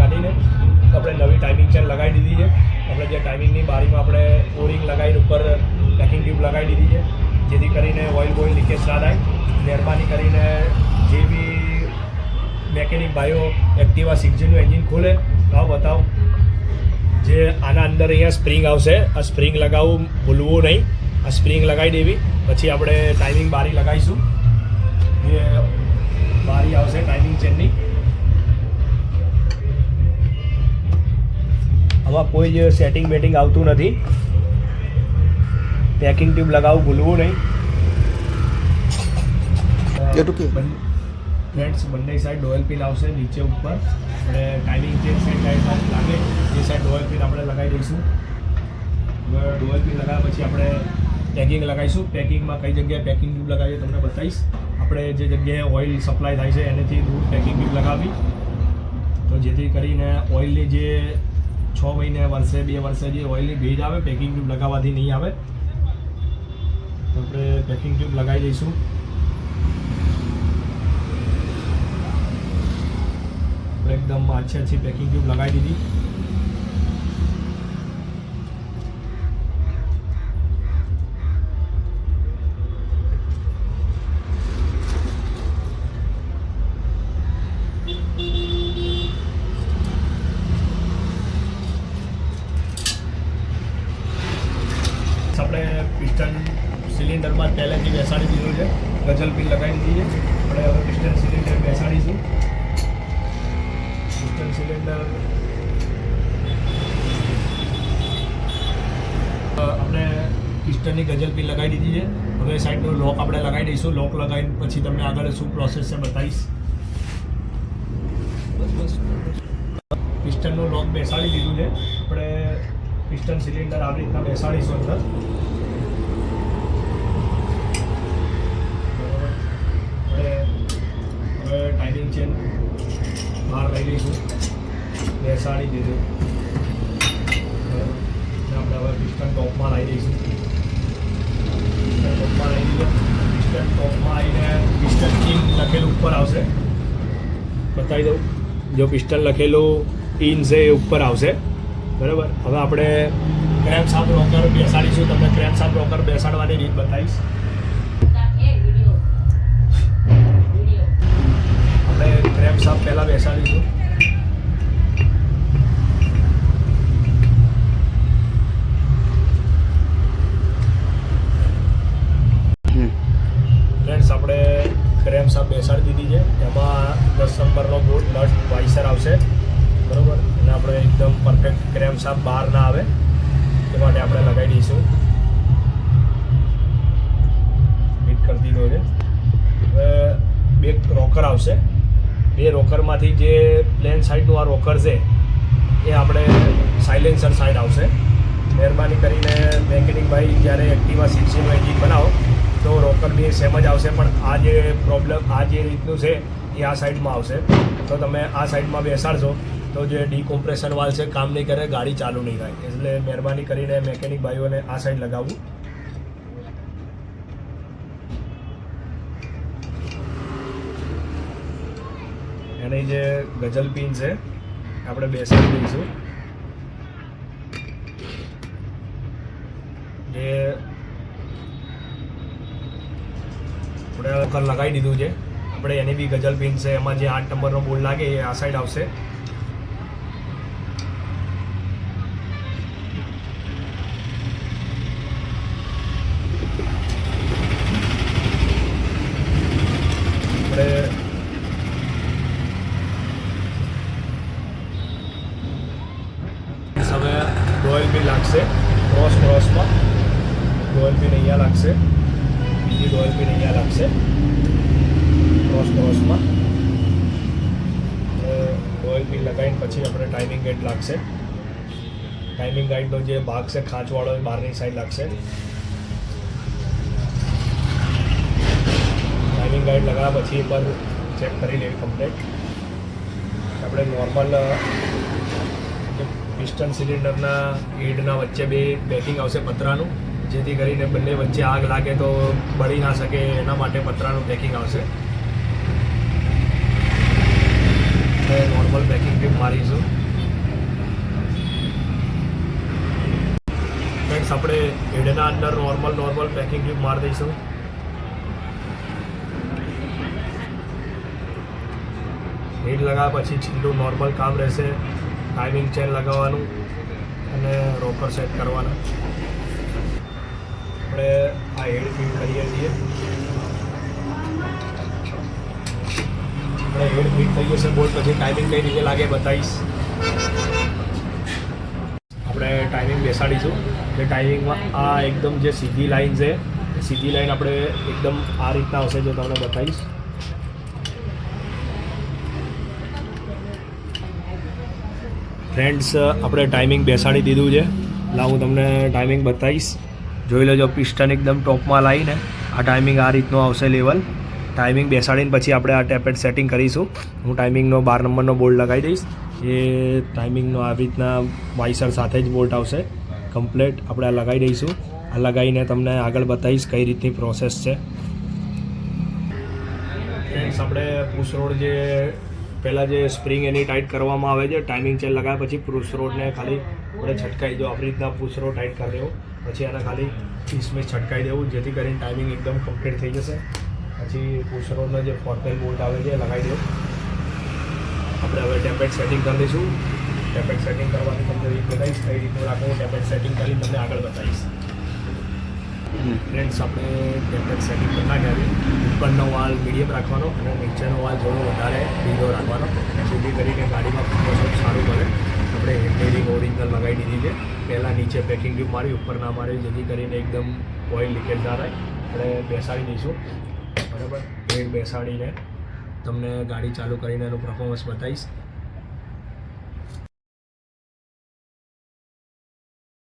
બારીની timing chain લગાવી દીધી છે. આપણે જે ટાઈમિંગની બારીમાં આપણે ઓરિંગ લગાવીને ઉપર પેકિંગ ટ્યુબ લગાવી દીધી છે. જેથી કરીને ઓઇલ બોઇલ લીકેજ ના થાય. મહેરબાની કરીને જે બી મેકેનિક ભાઈઓ એક્ટિવા સિક્સજીનું એન્જિન ખોલે, તો બતાવો. જે આના અંદર અહીંયા સ્પ્રિંગ આવશે. આ સ્પ્રિંગ લગાવવું ભૂલવું નહીં. આ સ્પ્રિંગ લગાવી દેવી. પછી આપણે ટાઈમિંગ બારી લગાવીશું. જે બારી આવશે ટાઈમિંગ ચેનની આમાં કોઈ જ સેટિંગ બેટિંગ આવતું નથી. પેકિંગ ટ્યુબ લગાવવું ભૂલવું નહીં. ફ્લેટ્સ બંને સાઈડ ડોયલ પિન આવશે નીચે ઉપર. અને ટાઈમિંગ જે સાઈડ ટાઈમ લાગે. એ સાઈડ ડોયલ પિન આપણે લગાવી દઈશું. ડોયલ પિન લગાવ્યા પછી આપણે પેકિંગ લગાવીશું. પેકિંગમાં કઈ જગ્યાએ પેકિંગ ટ્યુબ લગાવીએ તમને બતાવીશ. આપણે જે જગ્યાએ ઓઇલ સપ્લાય થાય છે એનેથી દૂર પેકિંગ ટ્યુબ લગાવી તો જેથી કરીને ઓઇલની જે છ મહિને વર્ષે, બે વર્ષે જે ઓઇલની ભેજ આવે પેકિંગ ટ્યુબ લગાવવાથી નહીં આવે. તો આપણે પેકિંગ ટ્યુબ લગાવી દઈશું. એકદમ આછી આછી પેકિંગ ટ્યુબ લગાવી દીધી. પિસ્ટન સિલિન્ડરમાં પહેલેથી બેસાડી દીધું છે. ગઝલ પિન લગાવી દીધી છે. આપણે હવે પિસ્ટન સિલિન્ડર બેસાડીશું. Piston cylinder. આપણે પિસ્ટનની ગઝલ પિન લગાવી દીધી છે. હવે સાઈડનો લોક આપણે લગાવી દઈશું. લોક લગાવીને પછી તમને આગળ શું પ્રોસેસ છે બતાવીશ. પિસ્ટનનું લોક બેસાડી દીધું છે. આપણે પિસ્ટન સિલિન્ડર આવી રીતના બેસાડીશું અંદર બરાબર. આપણે હવે ટાઈમિંગ ચેન બહાર લઈ લઈશું બેસાડી દીધું. આપણે હવે પિસ્ટન ટોપમાં લાવી દઈશું. ટોપમાં લાવી દીધું. પિસ્ટન ટોપમાં આવીને પિસ્ટન કિંગ લખેલું ઉપર આવશે. બતાવી દઉં. જો પિસ્ટન લખેલું ઇન છે એ ઉપર આવશે. બરાબર? હવે આપણે ક્રેમ સાપ રોકર બેસાડીશું. તમને ક્રેમ સાપ રોકર બેસાડવાની રીત બતાવીશ. આપણે ક્રેમ સાપ પહેલાં બેસાડીશું. ફ્રેન્ડ્સ આપણે ક્રેમ સાપ બેસાડી દીધી છે. એમાં દસ નંબરનો બોટ નટ વાઇસર આવશે. બરોબર? અને આપણે એકદમ પરફેક્ટ ક્રેમ સાપ બહાર ના આવે. એ માટે આપણે લગાવી દઈશું. ફિટ કરી દીધો છે. હવે બે રોકર આવશે. બે રોકરમાંથી જે પ્લેન સાઈડનું આ રોકર છે, એ આપણે સાયલેન્સર સાઈડ આવશે. મહેરબાની કરીને મેકેનિક ભાઈ જ્યારે એક્ટિવા સિક્સટીનું એન્જિન બનાવો, તો રોકર બી સેમ જ આવશે, પણ આ જે પ્રોબ્લેમ આ જે રીતનું છે, એ આ સાઈડમાં આવશે. તો તમે આ સાઈડમાં બેસાડશો, તો જે ડીકોમ્પ્રેશન વાલ છે, કામ નહીં કરે, ગાડી ચાલુ નહીં થાય. એટલે મહેરબાની કરીને મેકેનિક ભાઈઓને આ સાઈડ લગાવવું. એની જે ગઝલ પિન છે, આપણે બેસાડી દઈશું. જે આપણે લગાવી દીધું છે. આપણે એની બી ગઝલ પિન છે, એમાં જે આઠ નંબરનો બોલ લાગે એ આ સાઈડ આવશે આપણે હવે ડોયલ બી લાગશે ક્રોસ ક્રોસમાં બી અહીંયા લાગશે. બીજી બી અહીંયા લાગશે. ક્રોસ ક્રોસમાં બી લગાવીને પછી આપણે ટાઈમિંગ ગેટ લાગશે. ટાઈમિંગ ગાઈડનો જે ભાગ છે, ખાંચવાળો બહારની સાઈડ લાગશે. ટાઈમિંગ ગાઈડ લગાવ્યા પછી એકવાર ચેક કરી લેવી કમ્પ્લેટ આપણે નોર્મલ પિસ્ટન સિલિન્ડરના હેડના વચ્ચે બે પેકિંગ આવશે પતરાનું. જેથી કરીને બંને વચ્ચે આગ લાગે તો બળી ના શકે, એના માટે પતરાનું પેકિંગ આવશે. નોર્મલ પેકિંગ ટ્રીપ મારીશું. ફ્રેન્ડ્સ આપણે હેડના અંદર નોર્મલ નોર્મલ પેકિંગ ટ્રીપ મારી દઈશું. હેડ લગાવ્યા પછી છેલ્લું નોર્મલ કામ રહેશે. ટાઈમિંગ ચેન લગાવવાનું અને રોકર સેટ કરવાના. આપણે આ હેડ ફિલ કરીએ છીએ. આપણે હેડ ફિટ થઈ જશે બોર્ડ પછી ટાઈમિંગ કઈ રીતે લાગે બતાવીશ. આપણે ટાઈમિંગ બેસાડીશું. એ ટાઈમિંગમાં આ એકદમ જે સીધી લાઈન છે સીધી લાઈન આપણે એકદમ આ રીતના આવશે જો તમને બતાવીશ. ફ્રેન્ડ્સ આપણે ટાઈમિંગ બેસાડી દીધું છે. એટલે હું તમને ટાઈમિંગ બતાવીશ. જોઈ લેજો, પિસ્ટન એકદમ ટોપમાં લાવીને આ ટાઈમિંગ આ રીતનું આવશે લેવલ ટાઈમિંગ બેસાડીને પછી આપણે આ ટેપેટ સેટિંગ કરીશું. હું ટાઈમિંગનો બાર નંબરનો બોર્ડ લગાવી દઈશ. એ ટાઈમિંગનો આવી રીતના વાઇસર સાથે જ બોલ્ટ આવશે. કમ્પ્લેટ આપણે આ લગાવી દઈશું. આ લગાવીને તમને આગળ બતાવીશ કઈ રીતની પ્રોસેસ છે. આપણે પુશ જે પહેલાં જે સ્પ્રિંગ એની ટાઈટ કરવામાં આવે છે ટાઈમિંગ ચેન લગાવ્યા પછી પુશ ખાલી આપણે છટકાઈ દો આવી રીતના પુશ ટાઈટ કરી દેવો. પછી એના ખાલી વીસમીસ છટકાઈ દેવું, જેથી કરીને ટાઈમિંગ એકદમ કમ્પ્લીટ થઈ જશે. પછી રોડનો જે ફોર્ટેલ બોલ્ટ આવે છે લગાવી દેવો. આપણે હવે ટેપેટ સેટિંગ કરી દઈશું. ટેપેટ સેટિંગ કરવાની તમને રીત બતાવીશ, કઈ રીતનું રાખવું ટેપેટ સેટિંગ કરીને તમને આગળ બતાવીશ. ફ્રેન્ડ્સ આપણે ટેબ્લેટ સેટિંગ કરી ના છે ઉપરનો વાલ મીડિયમ રાખવાનો અને નીચેનો વાલ થોડો વધારે ઢીલો રાખવાનો. જેથી કરીને ગાડીમાં ફોટોશોપ સારું મળે આપણે હેન્ડેરિંગ ઓરિજિનલ લગાવી દીધી છે. પહેલાં નીચે પેકિંગ ટ્યુબ મારી, ઉપર ના મારી, જેથી કરીને એકદમ ઓઇલ લીકેજ ના થાય. આપણે બેસાડી દઈશું. બરાબર? બેડ બેસાડીને તમને ગાડી ચાલુ કરીને એનું પરફોર્મન્સ બતાવીશ.